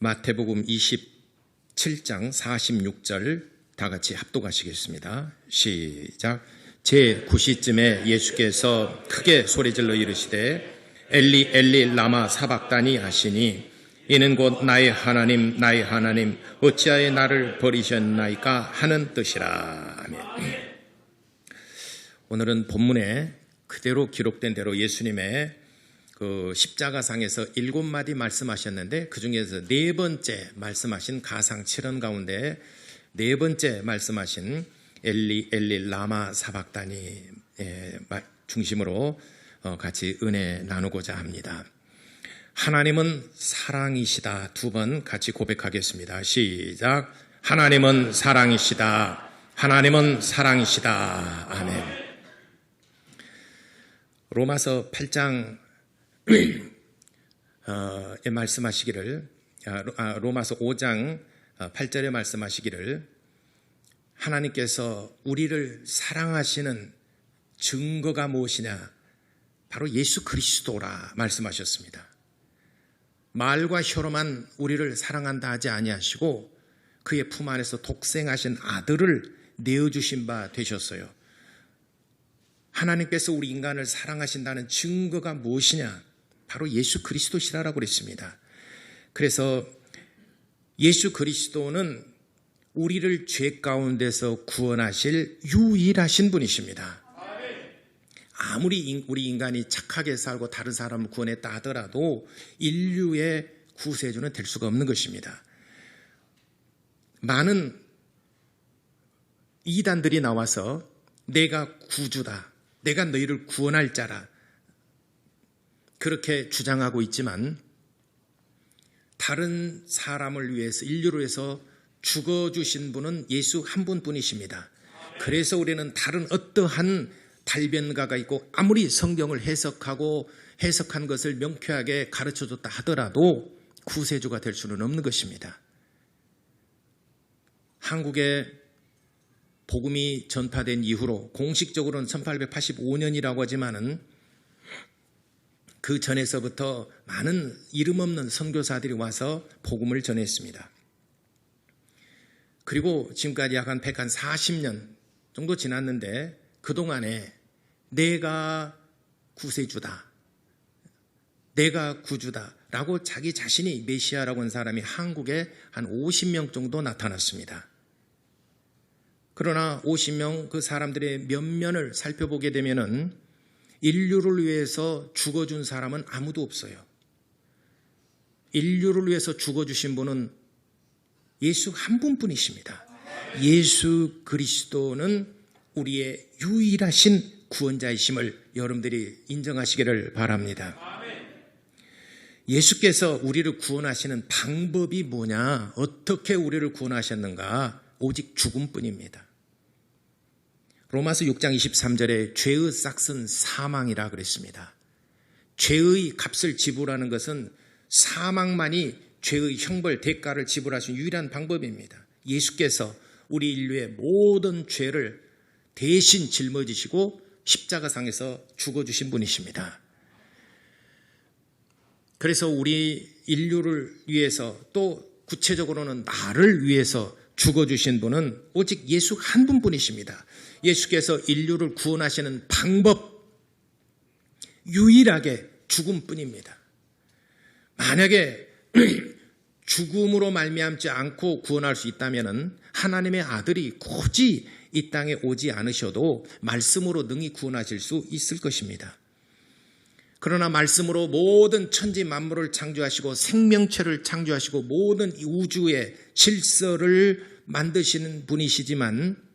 마태복음 27장 46절 다 같이 합독하시겠습니다. 시작. 제 9시쯤에 예수께서 크게 소리질러 이르시되 엘리 엘리 라마 사박다니 하시니 이는 곧 나의 하나님 나의 하나님 어찌하여 나를 버리셨나이까 하는 뜻이라. 오늘은 본문에 그대로 기록된 대로 예수님의 그 십자가상에서 일곱 마디 말씀하셨는데 그 중에서 네 번째 말씀하신 가상 7원 가운데 네 번째 말씀하신 엘리 엘리 라마 사박다니 중심으로 어, 같이 은혜 나누고자 합니다. 하나님은 사랑이시다. 두 번 같이 고백하겠습니다. 시작. 하나님은 사랑이시다. 하나님은 사랑이시다. 아멘. 로마서 8장 에 말씀하시기를 아, 로마서 5장 8절에 어, 말씀하시기를 하나님께서 우리를 사랑하시는 증거가 무엇이냐? 바로 예수 그리스도라 말씀하셨습니다. 말과 혀로만 우리를 사랑한다 하지 아니하시고 그의 품 안에서 독생하신 아들을 내어 주신 바 되셨어요. 하나님께서 우리 인간을 사랑하신다는 증거가 무엇이냐? 바로 예수 그리스도시라고 그랬습니다. 그래서 예수 그리스도는 우리를 죄 가운데서 구원하실 유일하신 분이십니다. 아무리 우리 인간이 착하게 살고 다른 사람을 구원했다 하더라도 인류의 구세주는 될 수가 없는 것입니다. 많은 이단들이 나와서 내가 구주다. 내가 너희를 구원할 자라. 그렇게 주장하고 있지만 다른 사람을 위해서 인류를 위해서 죽어 주신 분은 예수 한 분뿐이십니다. 그래서 우리는 다른 어떠한 달변가가 있고 아무리 성경을 해석하고 해석한 것을 명쾌하게 가르쳐 줬다 하더라도 구세주가 될 수는 없는 것입니다. 한국에 복음이 전파된 이후로 공식적으로는 1885년이라고 하지만은 그 전에서부터 많은 이름 없는 선교사들이 와서 복음을 전했습니다. 그리고 지금까지 약 한 140년 정도 지났는데 그동안에 내가 구세주다. 내가 구주다. 라고 자기 자신이 메시아라고 하는 사람이 한국에 한 50명 정도 나타났습니다. 그러나 50명 그 사람들의 면면을 살펴보게 되면은 인류를 위해서 죽어준 사람은 아무도 없어요. 인류를 위해서 죽어주신 분은 예수 한 분뿐이십니다. 예수 그리스도는 우리의 유일하신 구원자이심을 여러분들이 인정하시기를 바랍니다. 예수께서 우리를 구원하시는 방법이 뭐냐? 어떻게 우리를 구원하셨는가? 오직 죽음뿐입니다. 로마서 6장 23절에 죄의 싹은 사망이라 그랬습니다. 죄의 값을 지불하는 것은 사망만이 죄의 형벌 대가를 지불하신 유일한 방법입니다. 예수께서 우리 인류의 모든 죄를 대신 짊어지시고 십자가상에서 죽어주신 분이십니다. 그래서 우리 인류를 위해서 또 구체적으로는 나를 위해서 죽어주신 분은 오직 예수 한 분뿐이십니다. 예수께서 인류를 구원하시는 방법 유일하게 죽음뿐입니다. 만약에 죽음으로 말미암지 않고 구원할 수 있다면 하나님의 아들이 굳이 이 땅에 오지 않으셔도 말씀으로 능히 구원하실 수 있을 것입니다. 그러나 말씀으로 모든 천지 만물을 창조하시고 생명체를 창조하시고 모든 우주의 질서를 만드시는 분이시지만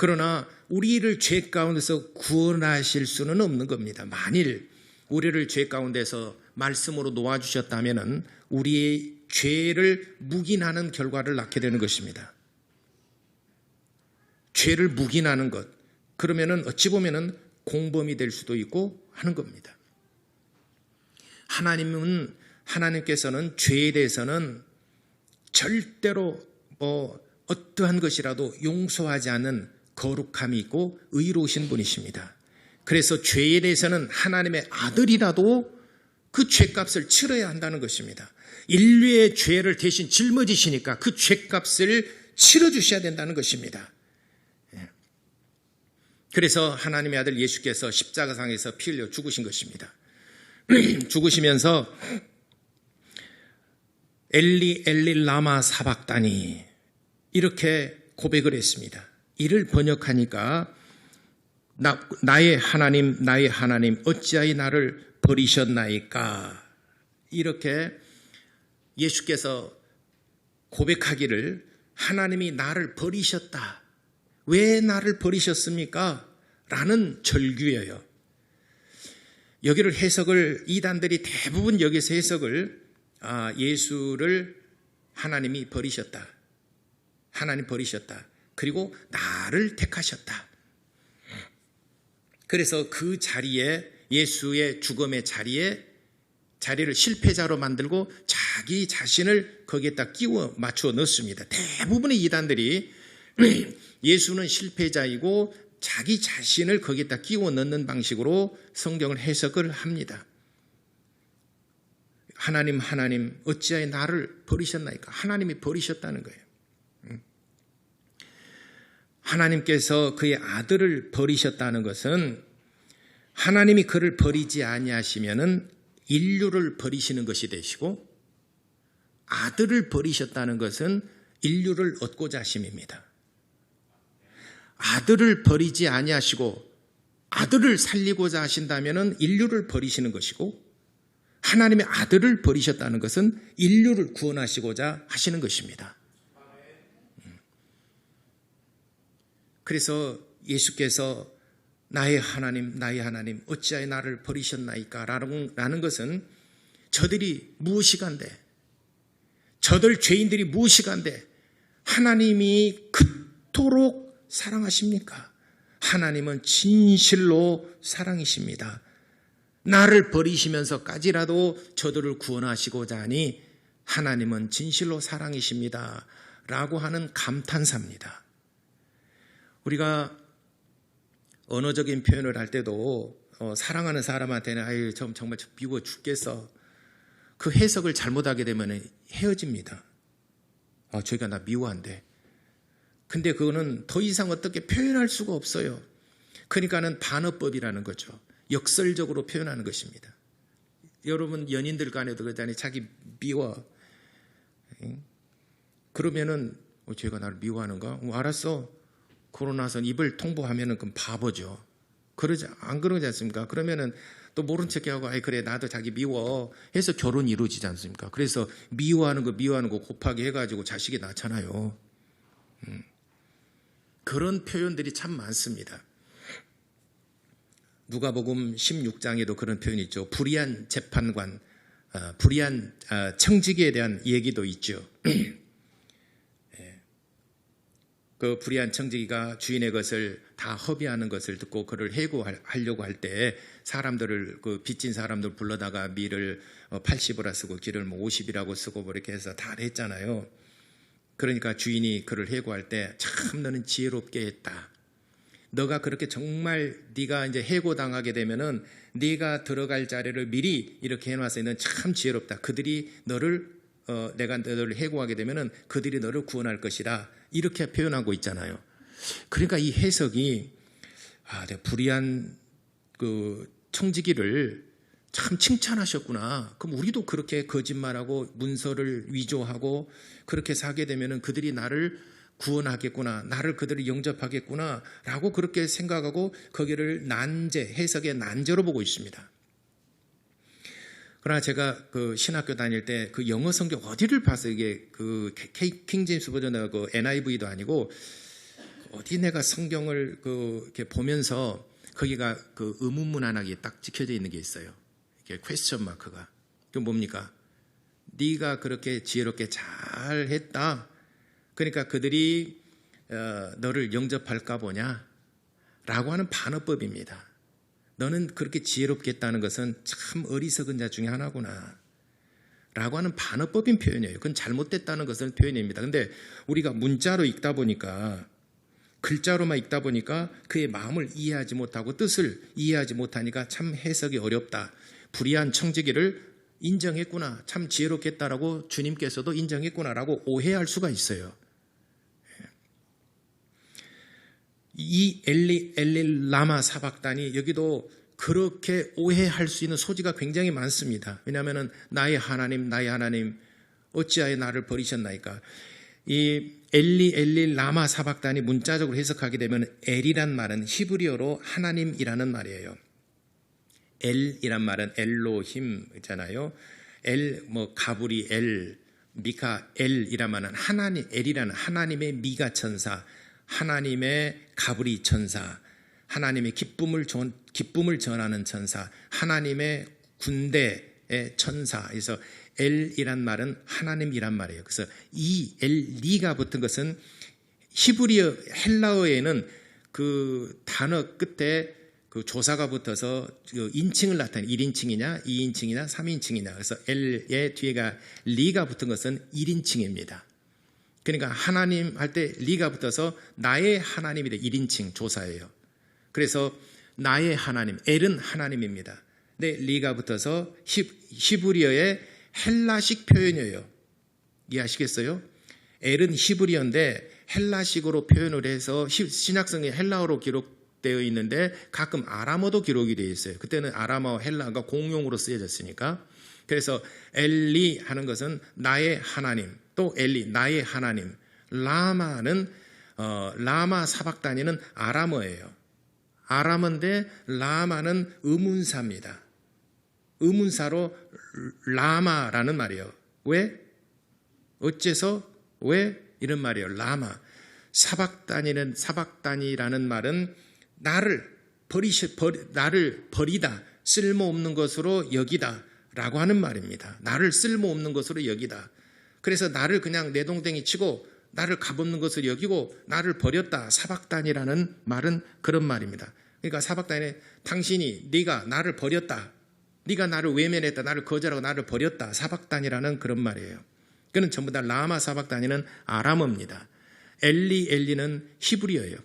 그러나 우리를 죄 가운데서 구원하실 수는 없는 겁니다. 만일 우리를 죄 가운데서 말씀으로 놓아주셨다면 우리의 죄를 묵인하는 결과를 낳게 되는 것입니다. 죄를 묵인하는 것. 그러면은 어찌 보면은 공범이 될 수도 있고 하는 겁니다. 하나님은 하나님께서는 죄에 대해서는 절대로 뭐 어떠한 것이라도 용서하지 않는 거룩함이 있고 의로우신 분이십니다. 그래서 죄에 대해서는 하나님의 아들이라도 그 죄값을 치러야 한다는 것입니다. 인류의 죄를 대신 짊어지시니까 그 죄값을 치러 주셔야 된다는 것입니다. 예. 그래서 하나님의 아들 예수께서 십자가상에서 피 흘려 죽으신 것입니다. 죽으시면서 엘리 엘리 라마 사박다니 이렇게 고백을 했습니다. 이를 번역하니까 나, 나의 하나님 나의 하나님 어찌하여 나를 버리셨나이까 이렇게 예수께서 고백하기를 하나님이 나를 버리셨다. 왜 나를 버리셨습니까? 라는 절규예요. 여기를 해석을 이단들이 대부분 여기서 해석을 아, 예수를 하나님이 버리셨다. 하나님 버리셨다. 그리고 나를 택하셨다. 그래서 그 자리에 예수의 죽음의 자리에 자리를 실패자로 만들고 자기 자신을 거기에다 끼워 맞추어 넣습니다. 대부분의 이단들이 예수는 실패자이고 자기 자신을 거기에다 끼워 넣는 방식으로 성경을 해석을 합니다. 하나님, 하나님, 어찌하여 나를 버리셨나이까? 하나님이 버리셨다는 거예요. 하나님께서 그의 아들을 버리셨다는 것은 하나님이 그를 버리지 아니하시면은 인류를 버리시는 것이 되시고 아들을 버리셨다는 것은 인류를 얻고자 하심입니다. 아들을 버리지 아니하시고 아들을 살리고자 하신다면은 인류를 버리시는 것이고 하나님의 아들을 버리셨다는 것은 인류를 구원하시고자 하시는 것입니다. 그래서 예수께서 나의 하나님, 나의 하나님, 어찌하여 나를 버리셨나이까? 라는 것은 저들이 무엇이간데, 저들 죄인들이 무엇이간데, 하나님이 그토록 사랑하십니까? 하나님은 진실로 사랑이십니다. 나를 버리시면서까지라도 저들을 구원하시고자 하니 하나님은 진실로 사랑이십니다. 라고 하는 감탄사입니다. 우리가 언어적인 표현을 할 때도 어, 사랑하는 사람한테는 아유 정말 미워 죽겠어. 그 해석을 잘못하게 되면 헤어집니다. 아, 저희가 나 미워한대. 근데 그거는 더 이상 어떻게 표현할 수가 없어요. 그러니까는 반어법이라는 거죠. 역설적으로 표현하는 것입니다. 여러분 연인들 간에도 그러잖아요. 자기 미워. 그러면은 어, 쟤가 나를 미워하는가? 어, 알았어. 그러고 나서 입을 통보하면은 그럼 바보죠. 그러지 안 그러지 않습니까? 그러면은 또 모른 척하고 아이 그래 나도 자기 미워 해서 결혼이 이루어지지 않습니까? 그래서 미워하는 거 미워하는 거 곱하기 해가지고 자식이 낳잖아요. 음. 그런 표현들이 참 많습니다. 누가복음 16장에도 그런 표현이 있죠. 불의한 재판관, 어, 불의한 어, 청지기에 대한 얘기도 있죠. 그 불의한 청지기가 주인의 것을 다 허비하는 것을 듣고 그를 해고하려고 할 때 사람들을 그 빚진 사람들 불러다가 밀을 80이라 어, 쓰고 기를 뭐 50이라고 쓰고 뭐 이렇게 해서 다 했잖아요. 그러니까 주인이 그를 해고할 때 참 너는 지혜롭게 했다. 너가 그렇게 정말 네가 이제 해고 당하게 되면은 네가 들어갈 자리를 미리 이렇게 너는 참 지혜롭다. 그들이 너를 어, 내가 너를 해고하게 되면은 그들이 너를 구원할 것이다. 이렇게 표현하고 있잖아요. 그러니까 이 해석이 아, 내가 불의한 그 청지기를 참 칭찬하셨구나. 그럼 우리도 그렇게 거짓말하고 문서를 위조하고 그렇게 사게 되면은 그들이 나를 구원하겠구나. 나를 그들이 영접하겠구나. 라고 그렇게 생각하고 거기를 난제, 해석의 난제로 보고 있습니다. 그러나 제가 그 신학교 다닐 때 그 영어 성경 어디를 봐서 이게 그 킹 제임스 버전의 그 NIV도 아니고 어디 내가 성경을 그 이렇게 보면서 거기가 그 의문문 하나에 딱 찍혀져 있는 게 있어요. 이게 퀘스천 마크가. 그 뭡니까? 네가 그렇게 지혜롭게 잘 했다. 그러니까 그들이 어, 너를 영접할까 보냐? 라고 하는 반어법입니다. 너는 그렇게 지혜롭게 했다는 것은 참 어리석은 자 중에 하나구나. 라고 하는 반어법인 표현이에요. 그건 잘못됐다는 것은 표현입니다. 근데 우리가 문자로 읽다 보니까 글자로만 읽다 보니까 그의 마음을 이해하지 못하고 뜻을 이해하지 못하니까 참 해석이 어렵다. 불의한 청지기를 인정했구나. 참 지혜롭겠다라고 주님께서도 인정했구나라고 오해할 수가 있어요. 이 엘리 엘리 라마 사박단이 여기도 그렇게 오해할 수 있는 소지가 굉장히 많습니다. 왜냐하면 나의 하나님, 나의 하나님, 어찌하여 나를 버리셨나이까? 이 엘리 엘리 라마 사박단이 문자적으로 해석하게 되면 엘이란 말은 히브리어로 하나님이라는 말이에요. 엘이란 말은 엘로힘 있잖아요. 엘 뭐 가브리 엘 미카 엘이란 말은 하나님 엘이라는 하나님의 미가 천사, 하나님의 가브리 천사, 하나님의 기쁨을 전, 기쁨을 전하는 천사, 하나님의 군대의 천사. 그래서 엘이란 말은 하나님이란 말이에요. 그래서 이 엘리가 붙은 것은 히브리어 헬라어에는 그 단어 끝에 그 조사가 붙어서 그 인칭을 나타내 1인칭이냐, 2인칭이냐, 3인칭이냐. 그래서 L의 뒤에가 리가 붙은 것은 1인칭입니다. 그러니까 하나님 할 때 리가 붙어서 나의 하나님이 돼 1인칭 조사예요. 그래서 나의 하나님, L은 하나님입니다. 근데 리가 붙어서 히브리어의 헬라식 표현이에요. 이해하시겠어요? L은 히브리어인데 헬라식으로 표현을 해서 신약성에 헬라어로 기록되어 있는데 가끔 아람어도 기록이 되어 있어요. 그때는 아람어, 헬라가 공용으로 쓰여졌으니까. 그래서 엘리 하는 것은 나의 하나님, 또 엘리 나의 하나님. 라마는 어, 라마 사박 단위는 아람어예요. 아람어인데 라마는 의문사입니다. 의문사로 라마라는 말이에요. 왜? 어째서 왜 이런 말이에요. 라마. 사박단이는 사박단이라는 말은 나를 버리시 버리, 나를 버리다 쓸모없는 것으로 여기다라고 하는 말입니다. 나를 쓸모없는 것으로 여기다. 그래서 나를 그냥 내동댕이 치고 나를 값없는 것을 여기고 나를 버렸다. 사박단이라는 말은 그런 말입니다. 그러니까 사박단에 당신이 네가 나를 버렸다. 네가 나를 외면했다. 나를 거절하고 나를 버렸다. 사박단이라는 그런 말이에요. 그는 전부 다 라마 사박단이는 아람어입니다. 엘리 엘리는 히브리어예요.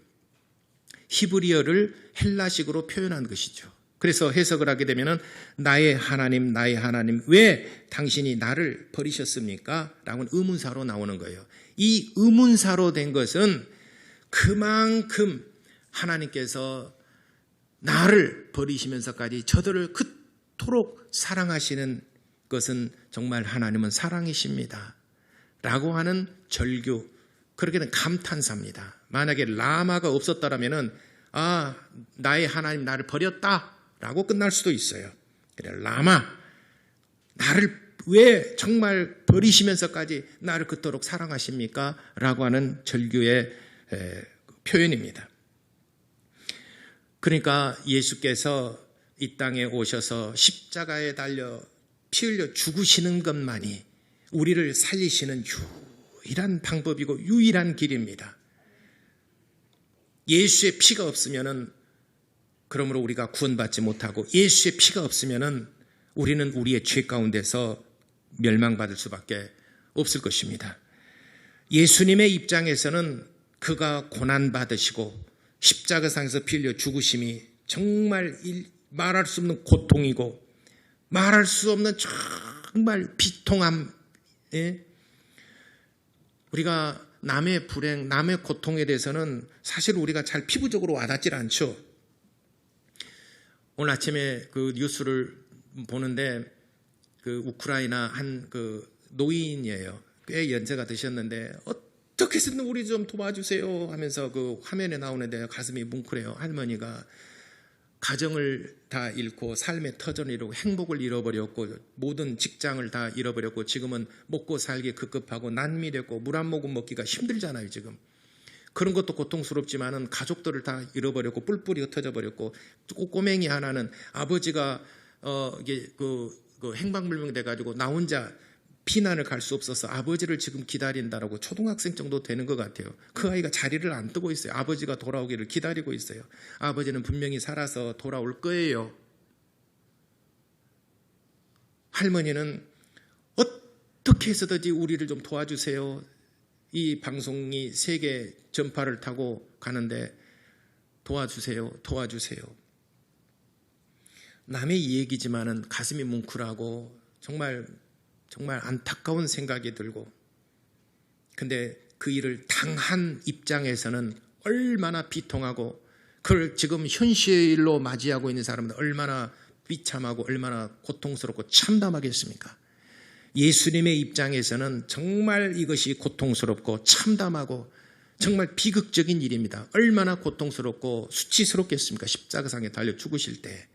히브리어를 헬라식으로 표현한 것이죠. 그래서 해석을 하게 되면은 나의 하나님, 나의 하나님, 왜 당신이 나를 버리셨습니까? 라고는 의문사로 나오는 거예요. 이 의문사로 된 것은 그만큼 하나님께서 나를 버리시면서까지 저들을 그토록 사랑하시는 것은 정말 하나님은 사랑이십니다. 라고 하는 절규, 그렇게는 감탄사입니다. 만약에 라마가 없었더라면은, 아, 나의 하나님 나를 버렸다. 라고 끝날 수도 있어요. 그래, 라마, 나를 왜 정말 버리시면서까지 나를 그토록 사랑하십니까? 라고 하는 절규의 표현입니다. 그러니까 예수께서 이 땅에 오셔서 십자가에 달려 피 흘려 죽으시는 것만이 우리를 살리시는 유일한 방법이고 유일한 길입니다. 예수의 피가 없으면은 그러므로 우리가 구원받지 못하고 예수의 피가 없으면은 우리는 우리의 죄 가운데서 멸망받을 수밖에 없을 것입니다. 예수님의 입장에서는 그가 고난 받으시고 십자가상에서 빌려 죽으심이 정말 말할 수 없는 고통이고 말할 수 없는 정말 비통함. 예? 우리가 남의 불행, 남의 고통에 대해서는 사실 우리가 잘 피부적으로 와닿질 않죠. 오늘 아침에 그 뉴스를 보는데 그 우크라이나 한 그 노인이에요. 꽤 연세가 드셨는데 어떻게 해서든 우리 좀 도와주세요 하면서 그 화면에 나오는데 가슴이 뭉클해요. 할머니가 가정을 다 잃고 삶의 터전을 잃고 행복을 잃어버렸고 모든 직장을 다 잃어버렸고 지금은 먹고 살기 급급하고 난미됐고 물 한 모금 먹기가 힘들잖아요 지금 그런 것도 고통스럽지만은 가족들을 다 잃어버렸고 뿔뿔이 흩어져 버렸고 꼬맹이 하나는 아버지가 어 이게 그, 그 행방불명 돼가지고 나 혼자 피난을 갈 수 없어서 아버지를 지금 기다린다라고 초등학생 정도 되는 것 같아요. 그 아이가 자리를 안 뜨고 있어요. 아버지가 돌아오기를 기다리고 있어요. 아버지는 분명히 살아서 돌아올 거예요. 할머니는 어떻게 해서든지 우리를 좀 도와주세요. 이 방송이 세계 전파를 타고 가는데 도와주세요. 도와주세요. 남의 얘기지만은 가슴이 뭉클하고 정말 정말 안타까운 생각이 들고 근데 그 일을 당한 입장에서는 얼마나 비통하고 그걸 지금 현실로 맞이하고 있는 사람은 얼마나 비참하고 얼마나 고통스럽고 참담하겠습니까? 예수님의 입장에서는 정말 이것이 고통스럽고 참담하고 정말 비극적인 일입니다. 얼마나 고통스럽고 수치스럽겠습니까? 십자가상에 달려 죽으실 때.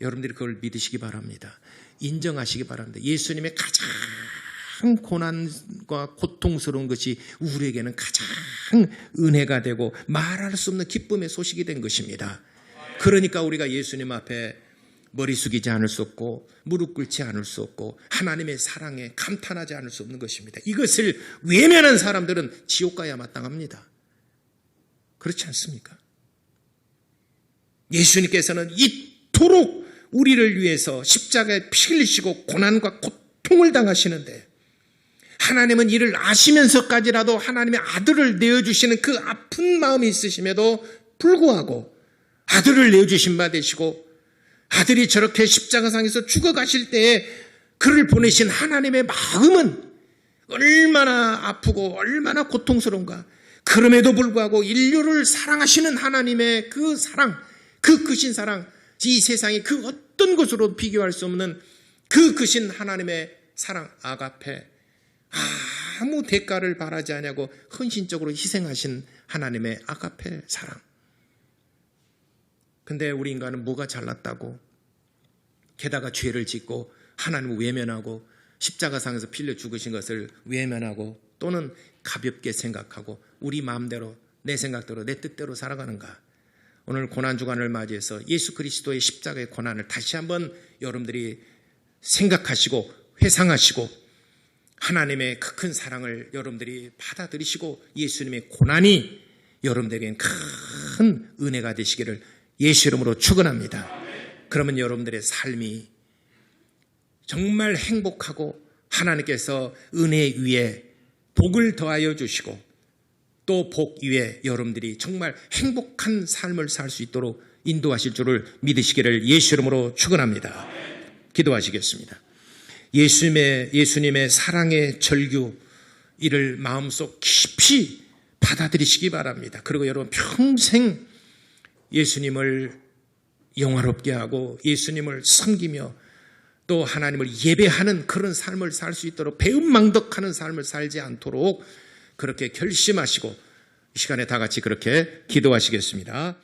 여러분들이 그걸 믿으시기 바랍니다. 인정하시기 바랍니다. 예수님의 가장 고난과 고통스러운 것이 우리에게는 가장 은혜가 되고 말할 수 없는 기쁨의 소식이 된 것입니다. 그러니까 우리가 예수님 앞에 머리 숙이지 않을 수 없고 무릎 꿇지 않을 수 없고 하나님의 사랑에 감탄하지 않을 수 없는 것입니다. 이것을 외면한 사람들은 지옥 가야 마땅합니다. 그렇지 않습니까? 예수님께서는 이토록 우리를 위해서 십자가에 피 흘리시고 고난과 고통을 당하시는데 하나님은 이를 아시면서까지라도 하나님의 아들을 내어주시는 그 아픈 마음이 있으심에도 불구하고 아들을 내어주신 바 되시고 아들이 저렇게 십자가상에서 죽어가실 때에 그를 보내신 하나님의 마음은 얼마나 아프고 얼마나 고통스러운가. 그럼에도 불구하고 인류를 사랑하시는 하나님의 그 사랑, 그 크신 사랑, 이 세상이 그 어떤 것으로 비교할 수 없는 그 크신 하나님의 사랑, 아가페, 아무 대가를 바라지 않냐고 헌신적으로 희생하신 하나님의 아가페 사랑. 근데 우리 인간은 뭐가 잘났다고 게다가 죄를 짓고 하나님을 외면하고 십자가상에서 필려 죽으신 것을 외면하고 또는 가볍게 생각하고 우리 마음대로 내 생각대로 내 뜻대로 살아가는가? 오늘 고난 주간을 맞이해서 예수 그리스도의 십자가의 고난을 다시 한번 여러분들이 생각하시고 회상하시고 하나님의 그 큰 사랑을 여러분들이 받아들이시고 예수님의 고난이 여러분들에겐 큰 은혜가 되시기를 예수 이름으로 축원합니다. 그러면 여러분들의 삶이 정말 행복하고 하나님께서 은혜 위에 복을 더하여 주시고 또 복 위에 여러분들이 정말 행복한 삶을 살 수 있도록 인도하실 줄을 믿으시기를 예수 이름으로 축원합니다. 기도하시겠습니다. 예수님의 예수님의 사랑의 절규 이를 마음속 깊이 받아들이시기 바랍니다. 그리고 여러분 평생 예수님을 영화롭게 하고 예수님을 섬기며 또 하나님을 예배하는 그런 삶을 살 수 있도록 배은망덕하는 삶을 살지 않도록 그렇게 결심하시고 이 시간에 다 같이 그렇게 기도하시겠습니다.